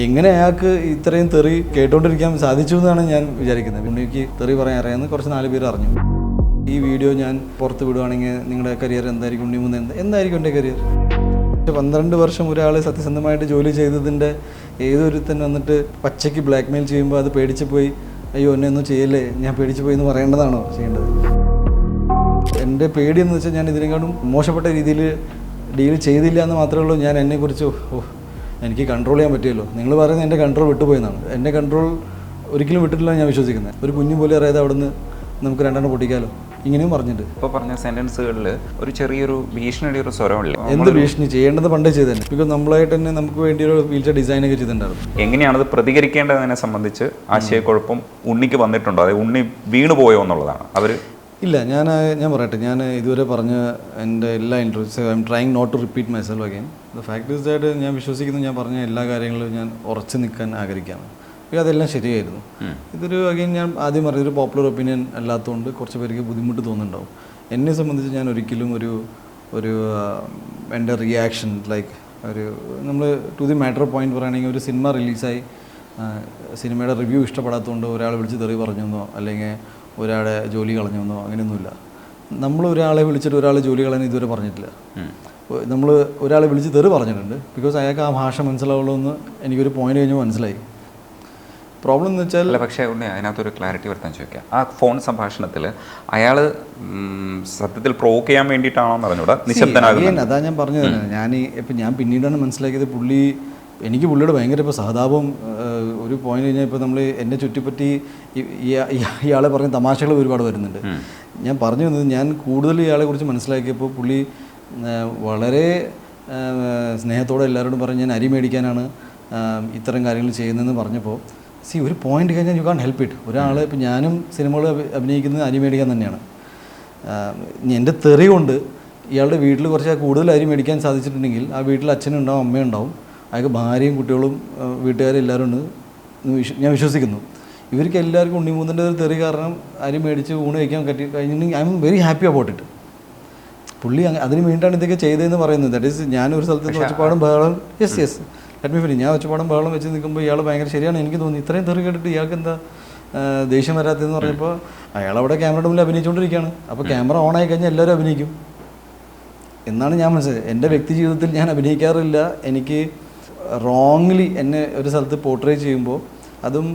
എങ്ങനെ അയാൾക്ക് ഇത്രയും തെറി കേട്ടോണ്ടിരിക്കാൻ സാധിച്ചു എന്നാണ് ഞാൻ വിചാരിക്കുന്നത്. ഉണ്ണിക്ക് തെറി പറയാൻ അറിയാമെന്ന് കുറച്ച് നാല് പേര് അറിഞ്ഞു. ഈ വീഡിയോ ഞാൻ പുറത്ത് വിടുവാണെങ്കിൽ നിങ്ങളുടെ കരിയർ എന്തായിരിക്കും? ഉണ്ണി മൂന്ന് എന്ത്? എന്തായിരിക്കും എന്റെ കരിയർ പന്ത്രണ്ട് വർഷം ഒരാൾ സത്യസന്ധമായിട്ട് ജോലി ചെയ്തതിന്റെ ഏതൊരുത്തൻ വന്നിട്ട് പച്ചയ്ക്ക് ബ്ലാക്ക് മെയിൽ ചെയ്യുമ്പോൾ അത് പേടിച്ച് പോയി അയ്യോ എന്നെ ഒന്നും ചെയ്യല്ലേ? ഞാൻ പേടിച്ച് പോയി എന്ന് പറയേണ്ടതാണോ ചെയ്യേണ്ടത്? എന്റെ പേടി എന്ന് വെച്ചാൽ ഞാൻ ഇതിനെക്കാളും മോശപ്പെട്ട രീതിയിൽ ഡീൽ ചെയ്തില്ല എന്ന് മാത്രമേ ഉള്ളൂ. ഞാൻ എന്നെക്കുറിച്ച് ഓ എനിക്ക് കൺട്രോൾ ചെയ്യാൻ പറ്റിയല്ലോ. നിങ്ങൾ പറയുന്നത് എന്റെ കൺട്രോൾ വിട്ടുപോയെന്നാണ്. എന്റെ കൺട്രോൾ ഒരിക്കലും വിട്ടിട്ടില്ല ഞാൻ വിശ്വസിക്കുന്നത്. ഒരു കുഞ്ഞു പോലെ അറിയാതെ അവിടുന്ന് നമുക്ക് രണ്ടെണ്ണം പൊട്ടിക്കാലോ. ഇങ്ങനെയും പറഞ്ഞിട്ട്. ഇപ്പോൾ പറഞ്ഞ സെന്റൻസുകളിൽ ഒരു ചെറിയൊരു ഭീഷണിയുടെ ഒരു സ്വരമില്ല എന്ത് ഭീഷണി? ചെയ്യേണ്ടത് പണ്ടേ ചെയ്ത് തന്നെ. ബിക്കോസ് നമ്മളായിട്ട് തന്നെ നമുക്ക് വേണ്ടി ഒരു വീൽ ചെയർ ഡിസൈൻ ഒക്കെ ചെയ്തിട്ടുണ്ടായിരുന്നു. എങ്ങനെയാണത് പ്രതികരിക്കേണ്ടതിനെ സംബന്ധിച്ച് ആശയക്കുഴപ്പം ഉണ്ണിക്ക് വന്നിട്ടുണ്ടോ? അതായത് ഉണ്ണി വീണു പോയോ എന്നുള്ളതാണ്. അവർ ഇല്ല ഞാൻ ഞാൻ പറയട്ടെ. ഞാൻ ഇതുവരെ പറഞ്ഞ എന്റെ എല്ലാ interviews I'm trying not to repeat myself again the fact is that ഞാൻ വിശ്വസിക്കുന്നു ഞാൻ പറഞ്ഞ എല്ലാ കാര്യങ്ങളും ഞാൻ ഉറച്ചു നിൽക്കാൻ ആഗ്രഹിക്കുകയാണ്. പക്ഷേ അതെല്ലാം ശരിയായിരുന്നു. ഇതൊരു അഗൈൻ ഞാൻ ആദ്യം പറഞ്ഞ ഒരു പോപ്പുലർ ഒപ്പീനിയൻ അല്ലാത്തതുകൊണ്ട് കുറച്ച് പേർക്ക് ബുദ്ധിമുട്ട് തോന്നുന്നുണ്ടാവും. എന്നെ സംബന്ധിച്ച് ഞാൻ ഒരിക്കലും ഒരു ഒരു എന്റെ റിയാക്ഷൻ ലൈക്ക് ഒരു നമ്മൾ ടു ദി മാറ്റർ പോയിന്റ് പറയുകയാണെങ്കിൽ ഒരു സിനിമ റിലീസായി സിനിമയുടെ റിവ്യൂ ഇഷ്ടപ്പെടാത്തതുകൊണ്ട് ഒരാൾ വിളിച്ച് തെറി പറഞ്ഞെന്നോ അല്ലെങ്കിൽ ഒരാളെ ജോലി കളഞ്ഞെന്നോ അങ്ങനെയൊന്നുമില്ല. നമ്മൾ ഒരാളെ വിളിച്ചിട്ട് ഒരാൾ ജോലി കളയാൻ ഇതുവരെ പറഞ്ഞിട്ടില്ല. നമ്മൾ ഒരാളെ വിളിച്ച് തെറി പറഞ്ഞിട്ടുണ്ട്. ബിക്കോസ് അയാൾക്ക് ആ ഭാഷ മനസ്സിലാവുള്ളൂ എന്ന് എനിക്കൊരു പോയിന്റ് കഴിഞ്ഞ് മനസ്സിലായി. പ്രോബ്ലം എന്ന് വെച്ചാൽ അല്ല പക്ഷേ ഉണ്ണി അതിനകത്തൊരു ക്ലാരിറ്റി വരുത്താൻ ചോദിക്കാം. ആ ഫോൺ സംഭാഷണത്തിൽ അയാൾ സത്യത്തിൽ പ്രോക്ക് ചെയ്യാൻ വേണ്ടിയിട്ടാണോ പറഞ്ഞൂടെ അറിഞ്ഞൂടാ? നിശബ്ദനാകുന്നത്. അതാ ഞാൻ പറഞ്ഞത്. ഞാൻ ഇപ്പം ഞാൻ പിന്നീടാണ് മനസ്സിലാക്കിയത് പുള്ളി എനിക്ക് പുള്ളിയുടെ ഭയങ്കര ഇപ്പോൾ സഹതാപം ഒരു പോയിന്റ് കഴിഞ്ഞാൽ ഇപ്പോൾ നമ്മൾ എന്നെ ചുറ്റിപ്പറ്റി ഇയാളെ പറഞ്ഞ തമാശകൾ ഒരുപാട് വരുന്നുണ്ട്. ഞാൻ പറഞ്ഞു വന്നത് ഞാൻ കൂടുതൽ ഇയാളെ കുറിച്ച് മനസ്സിലാക്കിയപ്പോൾ പുള്ളി വളരെ സ്നേഹത്തോടെ എല്ലാവരോടും പറഞ്ഞ് ഞാൻ അരി മേടിക്കാനാണ് ഇത്തരം കാര്യങ്ങൾ ചെയ്യുന്നതെന്ന് പറഞ്ഞപ്പോൾ സി ഒരു പോയിന്റ് കഴിഞ്ഞാൽ യു കാൺ ഹെൽപ്പ് ഇറ്റ് ഒരാൾ ഇപ്പം ഞാനും സിനിമകൾ അഭിനയിക്കുന്നത് അരി മേടിക്കാൻ തന്നെയാണ്. എന്റെ തെറി കൊണ്ട് ഇയാളുടെ വീട്ടിൽ കുറച്ച് കൂടുതൽ അരി മേടിക്കാൻ സാധിച്ചിട്ടുണ്ടെങ്കിൽ ആ വീട്ടിൽ അച്ഛനുണ്ടാവും അമ്മയുണ്ടാവും അയാൾക്ക് ഭാര്യയും കുട്ടികളും വീട്ടുകാരും എല്ലാവരും ഉണ്ട്. ഞാൻ വിശ്വസിക്കുന്നു. ഇവർക്ക് എല്ലാവർക്കും ഉണ്ണിമൂന്നിന്റെ ഒരു തെറി കാരണം അരി മേടിച്ച് ഊണ് കഴിക്കാൻ പറ്റി കഴിഞ്ഞിട്ടുണ്ടെങ്കിൽ I'm very happy about it പുള്ളി അങ്ങനെ അതിന് വേണ്ടിയിട്ടാണ് ഇതൊക്കെ ചെയ്തതെന്ന് പറയുന്നത്. ദാറ്റ് ഈസ് ഞാൻ ഒരു സ്ഥലത്ത് ഒച്ചപ്പാടും ബഹളം yes yes let me finish ഞാൻ ഒച്ചപ്പാടും ബഹളം വെച്ച് നിൽക്കുമ്പോൾ ഇയാൾ ഭയങ്കര ശരിയാണ് എനിക്ക് തോന്നി ഇത്രയും തെറി കേട്ടിട്ട് ഇയാൾക്ക് എന്താ ദേഷ്യം വരാത്തതെന്ന് പറഞ്ഞപ്പോൾ അയാൾ അവിടെ ക്യാമറയുടെ മുന്നിൽ അഭിനയിച്ചുകൊണ്ടിരിക്കുകയാണ്. അപ്പോൾ ക്യാമറ ഓൺ ആയി കഴിഞ്ഞാൽ എല്ലാവരും അഭിനയിക്കും. എന്നാണ് ഞാൻ മനസ്സിലായത്. എന്റെ വ്യക്തി ജീവിതത്തിൽ ഞാൻ അഭിനയിക്കാറില്ല. എനിക്ക് റോങ്ലി എന്നെ ഒരു സ്ഥലത്ത് പോർട്രേ ചെയ്യുമ്പോൾ അതും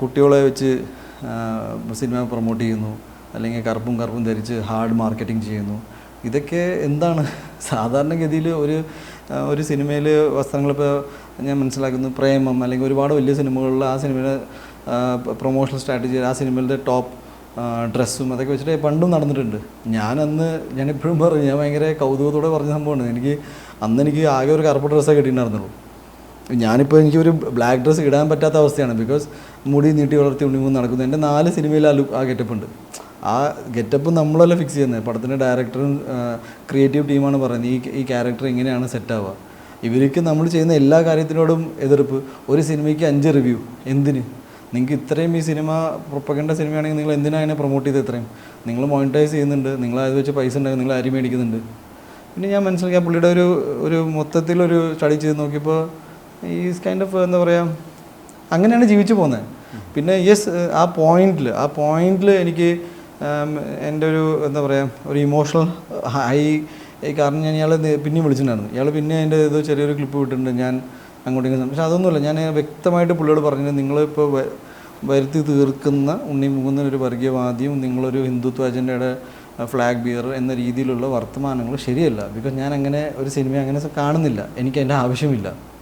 കുട്ടികളെ വെച്ച് സിനിമ പ്രൊമോട്ട് ചെയ്യുന്നു. അല്ലെങ്കിൽ കറുപ്പും കറുപ്പും ധരിച്ച് ഹാർഡ് മാർക്കറ്റിംഗ് ചെയ്യുന്നു. ഇതൊക്കെ എന്താണ്? സാധാരണഗതിയിൽ ഒരു ഒരു സിനിമയിൽ വസ്ത്രങ്ങളിപ്പോൾ ഞാൻ മനസ്സിലാക്കുന്നു. പ്രേമം അല്ലെങ്കിൽ ഒരുപാട് വലിയ സിനിമകളിൽ ആ സിനിമയുടെ പ്രൊമോഷണൽ സ്ട്രാറ്റജി ആ സിനിമയിലെ ടോപ്പ് ഡ്രസ്സും അതൊക്കെ വെച്ചിട്ട് പണ്ടും നടന്നിട്ടുണ്ട്. ഞാനന്ന് ഞാൻ എപ്പോഴും പറഞ്ഞു ഞാൻ ഭയങ്കര കൗതുകത്തോടെ പറഞ്ഞ സംഭവമാണ്. എനിക്ക് അന്ന് എനിക്ക് ആകെ ഒരു കറുപ്പ് ഡ്രസ്സൊക്കെ കിട്ടിയിട്ടുണ്ടായിരുന്നുള്ളൂ. ഞാനിപ്പോൾ എനിക്കൊരു ബ്ലാക്ക് ഡ്രസ്സ് ഇടാൻ പറ്റാത്ത അവസ്ഥയാണ്. ബിക്കോസ് മുടി നീട്ടി വളർത്തി ഉണ്ണിമൂന്ന് നടക്കുന്നു. എന്റെ നാല് സിനിമയിൽ ആ ലുക്ക് ആ ഗെറ്റപ്പ് ഉണ്ട്. ആ ഗെറ്റപ്പ് നമ്മളല്ല ഫിക്സ് ചെയ്യുന്നത് പടത്തിന്റെ ഡയറക്ടറും ക്രിയേറ്റീവ് ടീമാണ് പറയുന്നത്. ഈ ഈ ക്യാരക്ടർ എങ്ങനെയാണ് സെറ്റാവുക ഇവർക്ക് നമ്മൾ ചെയ്യുന്ന എല്ലാ കാര്യത്തിനോടും എതിർപ്പ്. ഒരു സിനിമയ്ക്ക് അഞ്ച് റിവ്യൂ എന്തിന്? നിങ്ങൾക്ക് ഇത്രയും ഈ സിനിമ പ്രൊപ്പകേണ്ട സിനിമയാണെങ്കിൽ നിങ്ങൾ എന്തിനാണ് അതിനെ പ്രൊമോട്ട് ചെയ്ത് ഇത്രയും? നിങ്ങൾ മോണിറ്റൈസ് ചെയ്യുന്നുണ്ട്. നിങ്ങൾ അത് വെച്ച് പൈസ ഉണ്ടാകും നിങ്ങൾ അരി മേടിക്കുന്നുണ്ട്. പിന്നെ ഞാൻ മനസ്സിലാക്കി ആ പുള്ളിയുടെ ഒരു ഒരു മൊത്തത്തിലൊരു സ്റ്റഡി ചെയ്ത് നോക്കിയപ്പോൾ ഈ കൈൻഡ് ഓഫ് എന്താ പറയുക അങ്ങനെയാണ് ജീവിച്ചു പോകുന്നത്. പിന്നെ യെസ് ആ പോയിന്റിൽ ആ പോയിന്റിൽ എനിക്ക് എന്റെ ഒരു എന്താ പറയുക ഒരു ഇമോഷണൽ ഹൈ കാരണം ഞാൻ ഇയാളെ നേ- പിന്നെയും വിളിച്ചിട്ടുണ്ടായിരുന്നു. ഇയാൾ പിന്നെ അതിന്റെ ഏതോ ചെറിയൊരു ക്ലിപ്പ് വിട്ടിട്ടുണ്ട് ഞാൻ അങ്ങോട്ടും ഇങ്ങോട്ടും. പക്ഷെ അതൊന്നുമില്ല ഞാൻ വ്യക്തമായിട്ട് പുള്ളിയോട് പറഞ്ഞത് നിങ്ങളിപ്പോൾ വരുത്തി തീർക്കുന്ന ഉണ്ണി മുകുന്ന ഒരു വർഗീയവാദിയും നിങ്ങളൊരു ഹിന്ദുത്വ അജണ്ടയുടെ ഫ്ലാഗ് ബിയർ എന്ന രീതിയിലുള്ള വർത്തമാനങ്ങൾ ശരിയല്ല. ബിക്കോസ് ഞാൻ അങ്ങനെ ഒരു സിനിമ അങ്ങനെ കാണുന്നില്ല. എനിക്ക് അതിന്റെ ആവശ്യമില്ല.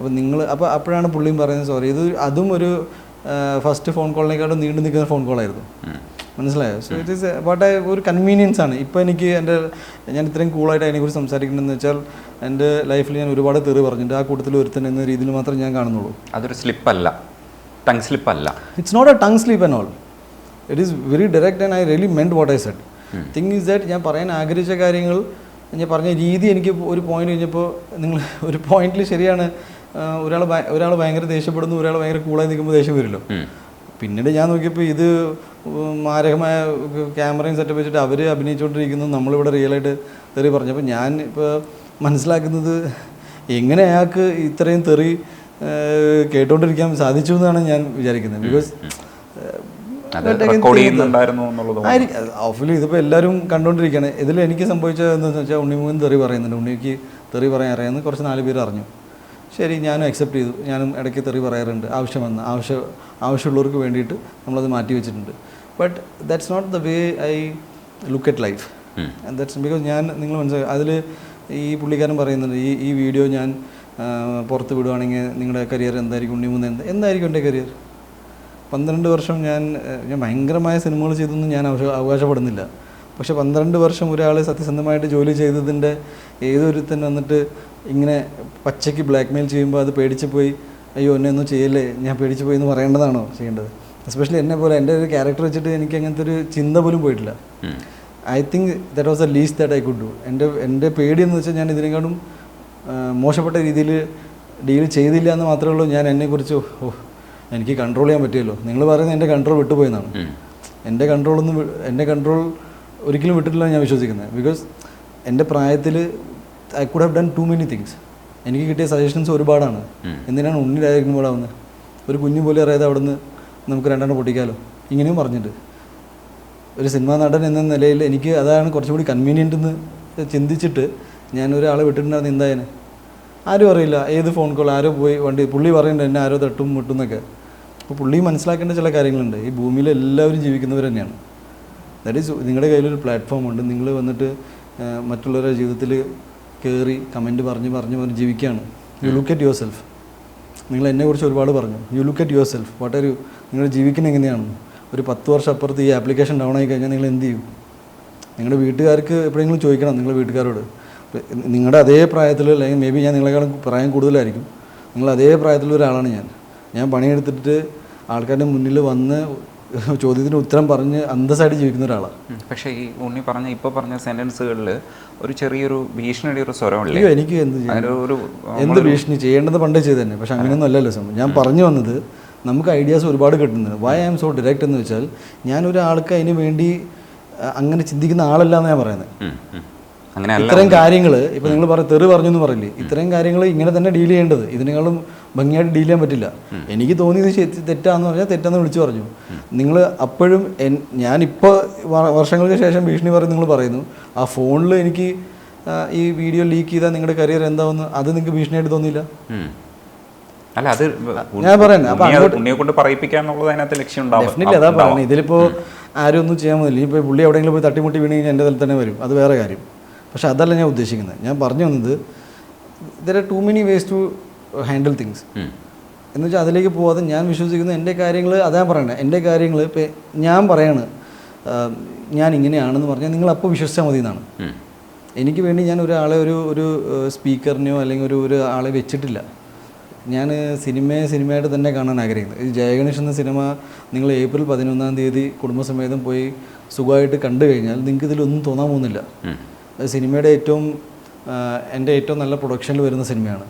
അപ്പോൾ നിങ്ങൾ അപ്പോൾ അപ്പോഴാണ് പുള്ളിയും പറയുന്നത് സോറി ഇത് അതും ഒരു ഫസ്റ്റ് ഫോൺ കോളിനേക്കാളും നീണ്ടു നിൽക്കുന്ന ഫോൺ കോളായിരുന്നു മനസ്സിലായോ? സോ ഇറ്റ് ഈസ് വാട്ട് ഒരു കൺവീനിയൻസ് ആണ്. ഇപ്പോൾ എനിക്ക് എന്റെ ഞാൻ ഇത്രയും കൂളായിട്ട് അതിനെക്കുറിച്ച് സംസാരിക്കണമെന്ന് വെച്ചാൽ എന്റെ ലൈഫിൽ ഞാൻ ഒരുപാട് തെറി പറഞ്ഞിട്ടുണ്ട്. ആ കൂട്ടത്തിൽ ഒരുത്തൻ എന്ന രീതിയിൽ മാത്രം ഞാൻ കാണുന്നുള്ളൂ. അതൊരു സ്ലിപ്പല്ല tongue സ്ലിപ്പല്ല it's not a tongue slip and all it is very direct and I really meant what I said thing is that ഞാൻ പറയാൻ ആഗ്രഹിച്ച കാര്യങ്ങൾ ഞാൻ പറഞ്ഞ രീതി എനിക്ക് ഒരു പോയിന്റ് കഴിഞ്ഞപ്പോൾ നിങ്ങൾ ഒരു പോയിന്റിൽ ശരിയാണ്. ഒരാൾ ഒരാൾ ഭയങ്കര ദേഷ്യപ്പെടുന്നു ഒരാൾ ഭയങ്കര കൂളായി നിൽക്കുമ്പോൾ ദേഷ്യം വരുമല്ലോ. പിന്നീട് ഞാൻ നോക്കിയപ്പോൾ ഇത് മാരകമായ ക്യാമറയും സെറ്റപ്പ് വെച്ചിട്ട് അവർ അഭിനയിച്ചുകൊണ്ടിരിക്കുന്നു നമ്മളിവിടെ റിയലായിട്ട് തെറി പറഞ്ഞപ്പോൾ ഞാൻ ഇപ്പോൾ മനസ്സിലാക്കുന്നത് എങ്ങനെ അയാൾക്ക് ഇത്രയും തെറി കേട്ടോണ്ടിരിക്കാൻ സാധിച്ചു എന്നാണ് ഞാൻ വിചാരിക്കുന്നത്. ബിക്കോസ് ഓഫിൽ ഇതിപ്പോൾ എല്ലാവരും കണ്ടുകൊണ്ടിരിക്കുകയാണ് ഇതിൽ എനിക്ക് സംഭവിച്ചതെന്ന് വെച്ചാൽ ഉണ്ണിമുഖൻ തെറി പറയുന്നുണ്ട്. ഉണ്ണിക്ക് തെറി പറയാൻ അറിയാമെന്ന് കുറച്ച് നാല് പേര് അറിഞ്ഞു. ശരി ഞാനും അക്സെപ്റ്റ് ചെയ്തു. ഞാനും ഇടയ്ക്ക് തെറി പറയാറുണ്ട്. ആവശ്യം വന്ന് ആവശ്യ ആവശ്യമുള്ളവർക്ക് വേണ്ടിയിട്ട് നമ്മളത് മാറ്റി വെച്ചിട്ടുണ്ട്. But that's not the way I look at life that's because ഞാൻ നിങ്ങൾ മനസ്സിലാക്കുക അതിൽ ഈ പുള്ളിക്കാരൻ പറയുന്നുണ്ട് ഈ ഈ വീഡിയോ ഞാൻ പുറത്ത് വിടുവാണെങ്കിൽ നിങ്ങളുടെ കരിയർ എന്തായിരിക്കും? ഉണ്ണിമൂന്ന് എന്ത് എന്തായിരിക്കും എന്റെ കരിയർ പന്ത്രണ്ട് വർഷം ഞാൻ ഞാൻ ഭയങ്കരമായ സിനിമകൾ ചെയ്തൊന്നും ഞാൻ അവകാശ- അവകാശപ്പെടുന്നില്ല. പക്ഷേ പന്ത്രണ്ട് വർഷം ഒരാൾ സത്യസന്ധമായിട്ട് ജോലി ചെയ്തതിന്റെ ഏതൊരുത്തൻ വന്നിട്ട് ഇങ്ങനെ പച്ചയ്ക്ക് ബ്ലാക്ക് മെയിൽ ചെയ്യുമ്പോൾ അത് പേടിച്ച് പോയി അയ്യോ എന്നെ ഒന്നും ചെയ്യല്ലേ? ഞാൻ പേടിച്ച് പോയി എന്ന് പറയേണ്ടതാണോ ചെയ്യേണ്ടത്? എസ്പെഷ്യലി എന്നെ പോലെ എന്റെ ഒരു ക്യാരക്ടർ വെച്ചിട്ട് എനിക്ക് അങ്ങനത്തെ ഒരു ചിന്ത പോലും പോയിട്ടില്ല. I think that was the least that I could do എന്റെ എന്റെ പേടി എന്ന് വെച്ചാൽ ഞാൻ ഇതിനെക്കാളും മോശപ്പെട്ട രീതിയിൽ ഡീൽ ചെയ്തില്ല എന്ന് മാത്രമേ ഉള്ളൂ. ഞാൻ എന്നെക്കുറിച്ച് ഓ എനിക്ക് കൺട്രോൾ ചെയ്യാൻ പറ്റിയല്ലോ നിങ്ങൾ പറയുന്നത് എന്റെ കൺട്രോൾ വിട്ടുപോയെന്നാണ് എന്റെ കൺട്രോളൊന്നും എന്റെ കൺട്രോൾ ഒരിക്കലും വിട്ടിട്ടില്ല ഞാൻ വിശ്വസിക്കുന്നത്. ബിക്കോസ് എന്റെ പ്രായത്തിൽ I could have done too many things എനിക്ക് കിട്ടിയ സജഷൻസ് ഒരുപാടാണ്. എന്തിനാണ് ഉണ്ണിലായിരിക്കും ആവുന്നത്? ഒരു കുഞ്ഞു പോലെ അറിയാതെ അവിടുന്ന് നമുക്ക് രണ്ടെണ്ണം പൊട്ടിക്കാലോ? ഇങ്ങനെയും പറഞ്ഞിട്ട്. ഒരു സിനിമാ നടൻ എന്ന നിലയിൽ എനിക്ക് അതാണ് കുറച്ചും കൂടി കൺവീനിയന്റ് എന്ന് ചിന്തിച്ചിട്ട് ഞാൻ ഒരാളെ വിട്ടിട്ടുണ്ടായിരുന്നു എന്തായാലും ആരും അറിയില്ല. ഏത് ഫോൺ കോൾ ആരോ പോയി വണ്ടി പുള്ളി പറയുന്നുണ്ട് എന്നെ ആരോ തട്ടും മുട്ടും എന്നൊക്കെ. അപ്പോൾ പുള്ളി മനസ്സിലാക്കേണ്ട ചില കാര്യങ്ങളുണ്ട്. ഈ ഭൂമിയിൽ എല്ലാവരും ജീവിക്കുന്നവർ തന്നെയാണ്. ദാറ്റ് ഈസ് നിങ്ങളുടെ കയ്യിലൊരു പ്ലാറ്റ്ഫോം ഉണ്ട്. നിങ്ങൾ വന്നിട്ട് മറ്റുള്ളവരുടെ ജീവിതത്തിൽ കയറി കമന്റ് പറഞ്ഞ് പറഞ്ഞ് പറഞ്ഞ് ജീവിക്കുകയാണ്. You look at yourself നിങ്ങൾ എന്നെക്കുറിച്ച് ഒരുപാട് പറഞ്ഞു. You look at yourself what are you നിങ്ങൾ ജീവിക്കുന്നത് എങ്ങനെയാണ്? ഒരു പത്ത് വർഷം അപ്പുറത്ത് ഈ ആപ്ലിക്കേഷൻ ഡൗൺ ആയി കഴിഞ്ഞാൽ നിങ്ങൾ എന്ത് ചെയ്യും? നിങ്ങളുടെ വീട്ടുകാർക്ക് എപ്പോഴെങ്കിലും ചോദിക്കണം നിങ്ങളുടെ വീട്ടുകാരോട്. നിങ്ങളുടെ അതേ പ്രായത്തിൽ അല്ലെങ്കിൽ മേ ബി ഞാൻ നിങ്ങളെക്കാളും പ്രായം കൂടുതലായിരിക്കും. നിങ്ങൾ അതേ പ്രായത്തിലുള്ള ഒരാളാണ് ഞാൻ. ഞാൻ പണിയെടുത്തിട്ട് ആൾക്കാരുടെ മുന്നിൽ വന്ന് ചോദ്യത്തിന് ഉത്തരം പറഞ്ഞ് അന്തസ്സായിട്ട് ജീവിക്കുന്ന ഒരാളാണ് പക്ഷേ ഈ ഉണ്ണി പറഞ്ഞ ഇപ്പോൾ പറഞ്ഞ സെന്റൻസുകളിൽ ഒരു ചെറിയൊരു ഭീഷണിയുടെ ഒരു സ്വരമില്ലേ അയ്യോ എനിക്ക് എന്ത് ഒരു എന്ത് ഭീഷണി? ചെയ്യേണ്ടത് പണ്ടേ ചെയ്ത് തന്നെ. പക്ഷെ അങ്ങനെയൊന്നും അല്ലല്ലോ സംഭവം ഞാൻ പറഞ്ഞു വന്നത് നമുക്ക് ഐഡിയാസ് ഒരുപാട് കിട്ടുന്നത് why I am so direct എന്ന് വെച്ചാൽ ഞാൻ ഒരാൾക്ക് അതിന് വേണ്ടി അങ്ങനെ ചിന്തിക്കുന്ന ആളല്ല എന്ന് ഞാൻ പറയുന്നത് ഇത്തരം കാര്യങ്ങൾ ഇപ്പം നിങ്ങൾ പറ തെറി പറഞ്ഞു എന്ന് പറയില്ലേ? ഇത്രയും കാര്യങ്ങൾ ഇങ്ങനെ തന്നെ ഡീൽ ചെയ്യേണ്ടത്. ഇതിനേക്കാളും ഭംഗിയായിട്ട് ഡീൽ ചെയ്യാൻ പറ്റില്ല. എനിക്ക് തോന്നിയത് തെറ്റാന്ന് പറഞ്ഞാൽ തെറ്റാന്ന് വിളിച്ചു പറഞ്ഞു. നിങ്ങൾ അപ്പോഴും ഞാനിപ്പോൾ വർഷങ്ങൾക്ക് ശേഷം ഭീഷണി പറയും നിങ്ങൾ പറയുന്നു. ആ ഫോണിൽ എനിക്ക് ഈ വീഡിയോ ലീക്ക് ചെയ്താൽ നിങ്ങളുടെ കരിയർ എന്താവുന്നു അത് നിങ്ങൾക്ക് ഭീഷണിയായിട്ട് തോന്നിയില്ല? അല്ല അത് ഞാൻ കൊണ്ട് പറയിപ്പിക്കുക എന്നുള്ളത് അതിനകത്ത് ലക്ഷ്യം ഉണ്ടാവും. ഡെഫിനറ്റ്ലി അതാ പറയുന്നത് ഇതിലിപ്പോ ആരും ഒന്നും ചെയ്യാൻ പോകുന്നില്ല. ഇപ്പോൾ പുള്ളി എവിടെയെങ്കിലും പോയി തട്ടിമുട്ടി വീണ് കഴിഞ്ഞാൽ എന്റെ തലത്തിൽ തന്നെ വരും. അത് വേറെ കാര്യം. പക്ഷെ അതല്ല ഞാൻ ഉദ്ദേശിക്കുന്നത്. ഞാൻ പറഞ്ഞു വന്നത് there are too many ways to handle things എന്ന് വെച്ചാൽ അതിലേക്ക് പോവാതെ ഞാൻ വിശ്വസിക്കുന്ന എന്റെ കാര്യങ്ങൾ അതാ പറയണത് എന്റെ കാര്യങ്ങൾ ഇപ്പം ഞാൻ പറയാണ് ഞാൻ ഇങ്ങനെയാണെന്ന് പറഞ്ഞാൽ നിങ്ങൾ അപ്പോൾ വിശ്വസിച്ചാൽ മതി എന്നാണ് എനിക്ക് വേണ്ടി ഞാൻ ഒരാളെ ഒരു ഒരു സ്പീക്കറിനെയോ അല്ലെങ്കിൽ ഒരു ഒരു ആളെ വെച്ചിട്ടില്ല. ഞാൻ സിനിമയെ സിനിമയായിട്ട് തന്നെ കാണാൻ ആഗ്രഹിക്കുന്നത് ഈ ജയഗണേഷ് എന്ന സിനിമ നിങ്ങൾ ഏപ്രിൽ പതിനൊന്നാം തീയതി കുടുംബസമേതം പോയി സുഖമായിട്ട് കണ്ടു കഴിഞ്ഞാൽ നിങ്ങൾക്ക് ഇതിലൊന്നും തോന്നാൻ പോകുന്നില്ല. സിനിമയുടെ ഏറ്റവും എന്റെ ഏറ്റവും നല്ല പ്രൊഡക്ഷനിൽ വരുന്ന സിനിമയാണ്.